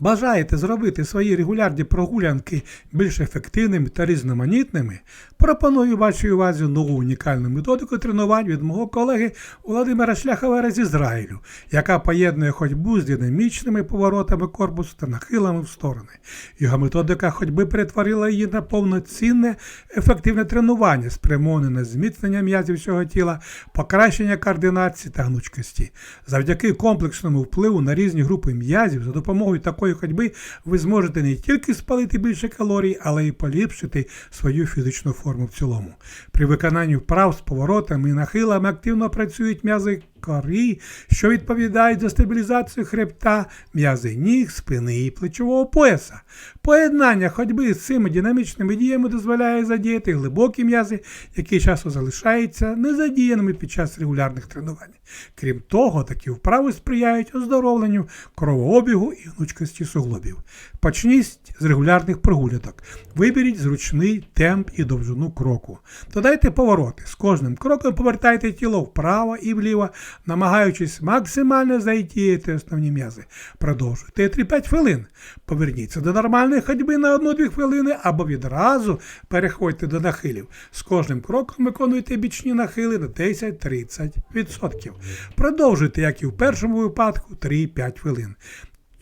Бажаєте зробити свої регулярні прогулянки більш ефективними та різноманітними? Пропоную вашій увазі нову унікальну методику тренувань від мого колеги Володимира Шляховера з Ізраїлю, яка поєднує ходьбу з динамічними поворотами корпусу та нахилами в сторони. Його методика ходьби перетворила її на повноцінне ефективне тренування, спрямоване на зміцнення м'язів всього тіла, покращення координації та гнучкості. Завдяки комплексному впливу на різні групи м'язів за допомогою такої ходьби ви зможете не тільки спалити більше калорій, але й поліпшити свою фізичну форму в цілому. При виконанні вправ з поворотами і нахилами активно працюють м'язи корі, що відповідають за стабілізацію хребта, м'язи ніг, спини і плечового пояса. Поєднання ходьби з цими динамічними діями дозволяє задіяти глибокі м'язи, які часто залишаються незадіяними під час регулярних тренувань. Крім того, такі вправи сприяють оздоровленню кровообігу і гнучкості суглобів. Почніть з регулярних прогулянок. Виберіть зручний темп і довжину кроку. Додайте повороти. З кожним кроком повертайте тіло вправо і вліво, намагаючись максимально задіяти основні м'язи. Продовжуйте 3-5 хвилин. Поверніться до нормальної ходьби на 1-2 хвилини або відразу переходьте до нахилів. З кожним кроком виконуйте бічні нахили на 10-30%. Продовжуйте, як і в першому випадку, 3-5 хвилин.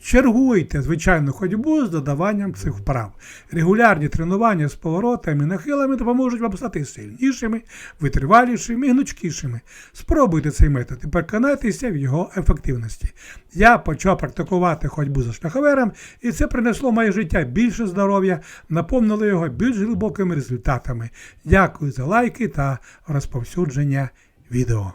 Чергуйте звичайну ходьбу з додаванням цих вправ. Регулярні тренування з поворотами і нахилами допоможуть вам стати сильнішими, витривалішими і гнучкішими. Спробуйте цей метод і переконайтеся в його ефективності. Я почав практикувати ходьбу за шляховером, і це принесло моє життя більше здоров'я, наповнило його більш глибокими результатами. Дякую за лайки та розповсюдження відео.